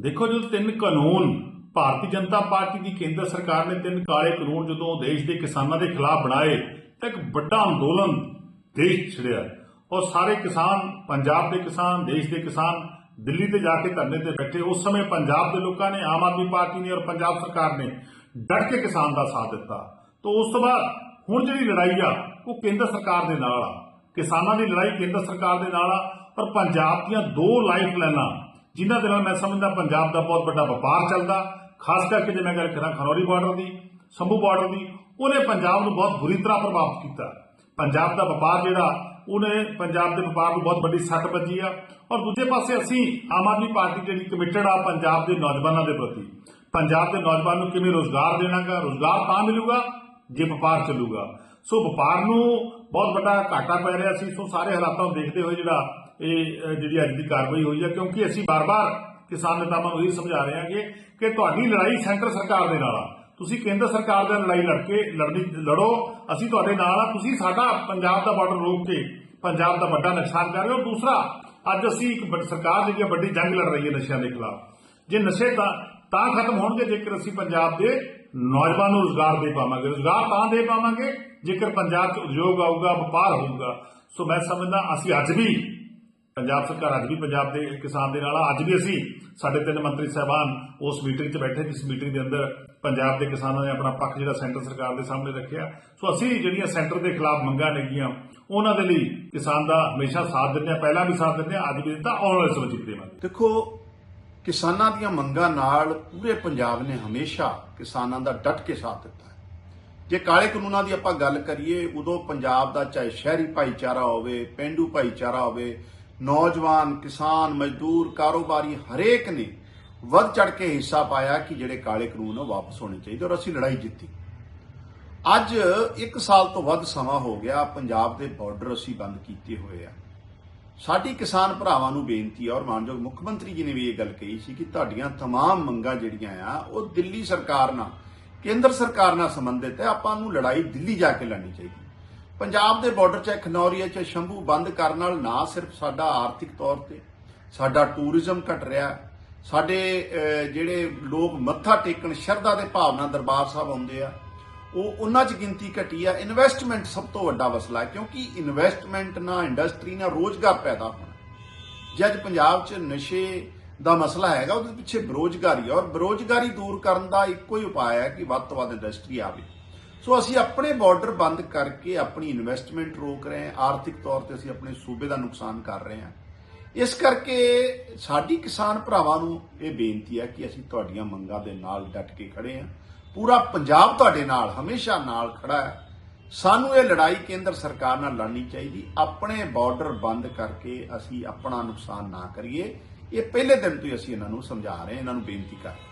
ਦੇਖੋ ਜਦੋਂ ਤਿੰਨ ਕਾਨੂੰਨ, ਭਾਰਤੀ ਜਨਤਾ ਪਾਰਟੀ ਦੀ ਕੇਂਦਰ ਸਰਕਾਰ ਨੇ ਤਿੰਨ ਕਾਲੇ ਕਾਨੂੰਨ ਜਦੋਂ ਦੇਸ਼ ਦੇ ਕਿਸਾਨਾਂ ਦੇ ਖਿਲਾਫ ਬਣਾਏ, ਤਾਂ ਇੱਕ ਵੱਡਾ ਅੰਦੋਲਨ ਦੇਸ਼ ਛਿੜਿਆ। ਔਰ ਸਾਰੇ ਕਿਸਾਨ, ਪੰਜਾਬ ਦੇ ਕਿਸਾਨ, ਦੇਸ਼ ਦੇ ਕਿਸਾਨ ਦਿੱਲੀ ਤੇ ਜਾ ਕੇ ਧਰਨੇ ਤੇ ਬੈਠੇ। ਉਸ ਸਮੇਂ ਪੰਜਾਬ ਦੇ ਲੋਕਾਂ ਨੇ, ਆਮ ਆਦਮੀ ਪਾਰਟੀ ਨੇ ਔਰ ਪੰਜਾਬ ਸਰਕਾਰ ਨੇ ਡਟ ਕੇ ਕਿਸਾਨ ਦਾ ਸਾਥ ਦਿੱਤਾ। ਤੋਂ ਉਸ ਤੋਂ ਬਾਅਦ ਹੁਣ ਜਿਹੜੀ ਲੜਾਈ ਆ, ਉਹ ਕੇਂਦਰ ਸਰਕਾਰ ਦੇ ਨਾਲ ਆ। ਕਿਸਾਨਾਂ ਦੀ ਲੜਾਈ ਕੇਂਦਰ ਸਰਕਾਰ ਦੇ ਨਾਲ ਆ, ਪਰ ਪੰਜਾਬ ਦੀਆਂ ਦੋ ਲਾਈਫ ਲਾਈਨਾਂ ਜਿਨ੍ਹਾਂ ਦੇ ਨਾਲ ਮੈਂ ਸਮਝਦਾ ਪੰਜਾਬ ਦਾ ਬਹੁਤ ਵੱਡਾ ਵਪਾਰ ਚੱਲਦਾ, ਖਾਸ ਕਰਕੇ ਜੇ ਮੈਂ ਗੱਲ ਕਰਾਂ ਖਨੌਰੀ ਬਾਰਡਰ ਦੀ, ਸੰਭੂ ਬਾਰਡਰ ਦੀ, ਉਹਨੇ ਪੰਜਾਬ ਨੂੰ ਬਹੁਤ ਬੁਰੀ ਤਰ੍ਹਾਂ ਪ੍ਰਭਾਵਿਤ ਕੀਤਾ। ਪੰਜਾਬ ਦਾ ਵਪਾਰ ਜਿਹੜਾ, ਉਹਨੇ ਪੰਜਾਬ ਦੇ ਵਪਾਰ ਨੂੰ ਬਹੁਤ ਵੱਡੀ ਸੱਟ ਵੱਜੀ ਆ। ਔਰ ਦੂਜੇ ਪਾਸੇ ਅਸੀਂ ਆਮ ਆਦਮੀ ਪਾਰਟੀ ਜਿਹੜੀ ਕਮਿਟਡ ਆ ਪੰਜਾਬ ਦੇ ਨੌਜਵਾਨਾਂ ਦੇ ਪ੍ਰਤੀ। ਪੰਜਾਬ ਦੇ ਨੌਜਵਾਨ ਨੂੰ ਕਿਵੇਂ ਰੋਜ਼ਗਾਰ ਦੇਣਾਗਾ? ਰੋਜ਼ਗਾਰ ਤਾਂ ਮਿਲੂਗਾ ਜੇ ਵਪਾਰ ਚੱਲੂਗਾ। ਸੋ ਵਪਾਰ ਨੂੰ ਬਹੁਤ ਵੱਡਾ ਘਾਟਾ ਪੈ ਰਿਹਾ ਸੀ। ਸੋ ਸਾਰੇ ਹਾਲਾਤਾਂ ਨੂੰ ਦੇਖਦੇ ਹੋਏ ਜਿਹੜਾ ਇਹ ਜਿਹੜੀ ਅੱਜ ਦੀ ਕਾਰਵਾਈ ਹੋਈ ਹੈ ਕਿਉਂਕਿ ਅਸੀਂ ਬਾਰ-ਬਾਰ ਕਿਸਾਨ ਨੇਤਾਵਾਂ ਨੂੰ ਇਹ ਸਮਝਾ ਰਹੇ ਹਾਂਗੇ ਕਿ ਤੁਹਾਡੀ ਲੜਾਈ ਸੈਂਟਰ ਸਰਕਾਰ ਦੇ ਨਾਲ ਆ। ਤੁਸੀਂ ਕੇਂਦਰ ਸਰਕਾਰ ਦੇ ਨਾਲ ਲੜਾਈ ਲੜ ਕੇ ਲੜਨੀ, ਲੜੋ, ਅਸੀਂ ਤੁਹਾਡੇ ਨਾਲ ਆ। ਤੁਸੀਂ ਸਾਡਾ ਪੰਜਾਬ ਦਾ ਬਾਰਡਰ ਰੋਕ ਕੇ ਪੰਜਾਬ ਦਾ ਵੱਡਾ ਨੁਕਸਾਨ ਕਰ ਰਹੇ ਹੋ। ਦੂਸਰਾ, ਅੱਜ ਅਸੀਂ ਇੱਕ ਸਰਕਾਰ ਜਿਹੜੀ ਹੈ ਵੱਡੀ ਜੰਗ ਲੜ ਰਹੀ ਹੈ ਨਸ਼ਿਆਂ ਦੇ ਖਿਲਾਫ। ਜੇ ਨਸ਼ੇ ਤਾਂ ਤਾਂ ਖਤਮ ਹੋਣਗੇ, ਜੇਕਰ ਅਸੀਂ ਪੰਜਾਬ ਦੇ ਨੌਜਵਾਨ ਨੂੰ ਰੋਜ਼ਗਾਰ ਦੇ ਪਾਵਾਂਗੇ। ਰੋਜ਼ਗਾਰ ਤਾਂ ਦੇ ਪਾਵਾਂਗੇ, ਜੇਕਰ ਪੰਜਾਬ 'ਚ ਉਦਯੋਗ ਆਊਗਾ, ਵਪਾਰ ਹੋਊਗਾ। ਸੋ ਮੈਂ ਸਮਝਦਾ, ਅਸੀਂ ਅੱਜ ਵੀ ਪੰਜਾਬ ਸਰਕਾਰ ਅੱਜ ਵੀ ਪੰਜਾਬ ਦੇ ਕਿਸਾਨ ਦੇ ਨਾਲ ਅੱਜ ਵੀ ਅਸੀਂ ਸਾਡੇ ਤਿੰਨ ਮੰਤਰੀ ਸਾਹਿਬਾਨ ਉਸ ਮੀਟਿੰਗ 'ਚ ਬੈਠੇ, ਜਿਸ ਮੀਟਿੰਗ ਦੇ ਅੰਦਰ ਪੰਜਾਬ ਦੇ ਕਿਸਾਨਾਂ ਨੇ ਆਪਣਾ ਪੱਖ ਜਿਹੜਾ ਸੈਂਟਰ ਸਰਕਾਰ ਦੇ ਸਾਹਮਣੇ ਰੱਖਿਆ। ਸੋ ਅਸੀਂ ਜਿਹੜੀਆਂ ਸੈਂਟਰ ਦੇ ਖਿਲਾਫ ਮੰਗਾਂ ਨੇਗੀਆਂ, ਉਹਨਾਂ ਦੇ ਲਈ ਕਿਸਾਨ ਦਾ ਹਮੇਸ਼ਾ ਸਾਥ ਦਿੰਦੇ ਆ ਪਹਿਲਾਂ ਵੀ ਸਾਥ ਦਿੰਦੇ ਆ ਅੱਜ ਵੀ ਦਿੱਤਾ, ਆਉਣ ਵਾਲੇ ਸਮੇਂ 'ਚ ਦੇਵਾਂਗੇ। ਦੇਖੋ, ਕਿਸਾਨਾਂ ਦੀਆਂ ਮੰਗਾਂ ਨਾਲ ਪੂਰੇ ਪੰਜਾਬ ਨੇ ਹਮੇਸ਼ਾ ਕਿਸਾਨਾਂ ਦਾ ਡਟ ਕੇ ਸਾਥ ਦਿੱਤਾ ਹੈ। ਜੇ ਕਾਲੇ ਕਾਨੂੰਨਾਂ ਦੀ ਆਪਾਂ ਗੱਲ ਕਰੀਏ, ਉਦੋਂ ਪੰਜਾਬ ਦਾ ਚਾਹੇ ਸ਼ਹਿਰੀ ਭਾਈਚਾਰਾ ਹੋਵੇ, ਪਿੰਡੂ ਭਾਈਚਾਰਾ ਹੋਵੇ ਨੌਜਵਾਨ ਕਿਸਾਨ ਮਜ਼ਦੂਰ ਕਾਰੋਬਾਰੀ ਹਰੇਕ ਨੇ ਵੱਧ ਚੜ ਕੇ ਹਿੱਸਾ ਪਾਇਆ ਕਿ ਜਿਹੜੇ ਕਾਲੇ ਕਾਨੂੰਨ ਉਹ ਵਾਪਸ ਹੋਣੇ ਚਾਹੀਦੇ ਔਰ ਅਸੀਂ ਲੜਾਈ ਜਿੱਤੀ ਅੱਜ 1 ਸਾਲ ਤੋਂ ਵੱਧ ਸਮਾਂ ਹੋ ਗਿਆ ਪੰਜਾਬ ਦੇ ਬਾਰਡਰ ਅਸੀਂ ਬੰਦ ਕੀਤੇ ਹੋਏ ਆ ਸਾਡੀ ਕਿਸਾਨ ਭਰਾਵਾਂ ਨੂੰ ਬੇਨਤੀ ਹੈ ਔਰ ਮਾਨਯੋਗ ਮੁੱਖ ਮੰਤਰੀ ਜੀ ਨੇ ਵੀ ਇਹ ਗੱਲ ਕਹੀ ਸੀ ਕਿ ਤੁਹਾਡੀਆਂ तमाम ਮੰਗਾਂ ਜਿਹੜੀਆਂ ਆ ਉਹ ਦਿੱਲੀ ਸਰਕਾਰ ਨਾਲ ਕੇਂਦਰ ਸਰਕਾਰ ਨਾਲ ਸੰਬੰਧਿਤ ਹੈ ਆਪਾਂ ਨੂੰ ਲੜਾਈ ਦਿੱਲੀ ਜਾ ਕੇ ਲੜਨੀ ਚਾਹੀਦੀ ਪੰਜਾਬ ਦੇ ਬਾਰਡਰ 'ਚ ਖਨੌਰੀਆ 'ਚ ਸ਼ੰਭੂ ਬੰਦ ਕਰਨ ਨਾਲ ਨਾ ਸਿਰਫ ਸਾਡਾ ਆਰਥਿਕ ਤੌਰ ਤੇ ਸਾਡਾ ਟੂਰਿਜ਼ਮ ਘਟ ਰਿਹਾ ਸਾਡੇ ਜਿਹੜੇ ਲੋਕ ਮੱਥਾ ਟੇਕਣ, ਸ਼ਰਧਾ ਦੇ ਭਾਵਨਾ ਦਰਬਾਰ ਸਾਹਿਬ ਆਉਂਦੇ ਆ, ਉਹ ਉਹਨਾਂ 'ਚ ਗਿਣਤੀ ਘਟੀ ਆ। ਇਨਵੈਸਟਮੈਂਟ ਸਭ ਤੋਂ ਵੱਡਾ ਮਸਲਾ ਹੈ, ਕਿਉਂਕਿ ਇਨਵੈਸਟਮੈਂਟ ਨਾਲ ਇੰਡਸਟਰੀ ਨਾਲ ਰੋਜ਼ਗਾਰ ਪੈਦਾ ਹੋਣਾ। ਜੇ ਅੱਜ ਪੰਜਾਬ 'ਚ ਨਸ਼ੇ ਦਾ ਮਸਲਾ ਹੈਗਾ, ਉਹਦੇ ਪਿੱਛੇ ਬੇਰੋਜ਼ਗਾਰੀ ਹੈ ਔਰ ਬੇਰੋਜ਼ਗਾਰੀ ਦੂਰ ਕਰਨ ਦਾ ਇੱਕੋ ਹੀ ਉਪਾਅ ਹੈ ਕਿ ਵੱਧ ਤੋਂ ਵੱਧ ਇੰਡਸਟਰੀ ਆਵੇ। ਸੋ ਅਸੀਂ ਆਪਣੇ ਬਾਰਡਰ ਬੰਦ ਕਰਕੇ ਆਪਣੀ ਇਨਵੈਸਟਮੈਂਟ ਰੋਕ ਰਹੇ ਹਾਂ। ਆਰਥਿਕ ਤੌਰ ਤੇ ਅਸੀਂ ਆਪਣੇ ਸੂਬੇ ਦਾ ਨੁਕਸਾਨ ਕਰ ਰਹੇ ਹਾਂ। ਇਸ ਕਰਕੇ ਸਾਡੀ ਕਿਸਾਨ ਭਰਾਵਾਂ ਨੂੰ ਇਹ ਬੇਨਤੀ ਹੈ ਕਿ ਅਸੀਂ ਤੁਹਾਡੀਆਂ ਮੰਗਾਂ ਦੇ ਨਾਲ ਡਟ ਕੇ ਖੜੇ ਹਾਂ। ਪੂਰਾ ਪੰਜਾਬ ਤੁਹਾਡੇ ਨਾਲ, ਹਮੇਸ਼ਾ ਨਾਲ ਖੜਾ ਹੈ। ਸਾਨੂੰ ਇਹ ਲੜਾਈ ਕੇਂਦਰ ਸਰਕਾਰ ਨਾਲ ਲੜਨੀ ਚਾਹੀਦੀ। ਆਪਣੇ ਬਾਰਡਰ ਬੰਦ ਕਰਕੇ ਅਸੀਂ ਆਪਣਾ ਨੁਕਸਾਨ ਨਾ ਕਰੀਏ। ਇਹ ਪਹਿਲੇ ਦਿਨ ਤੋਂ ਹੀ ਅਸੀਂ ਇਹਨਾਂ ਨੂੰ ਸਮਝਾ ਰਹੇ ਹਾਂ, ਇਹਨਾਂ ਨੂੰ ਬੇਨਤੀ ਕਰ ਰਹੇ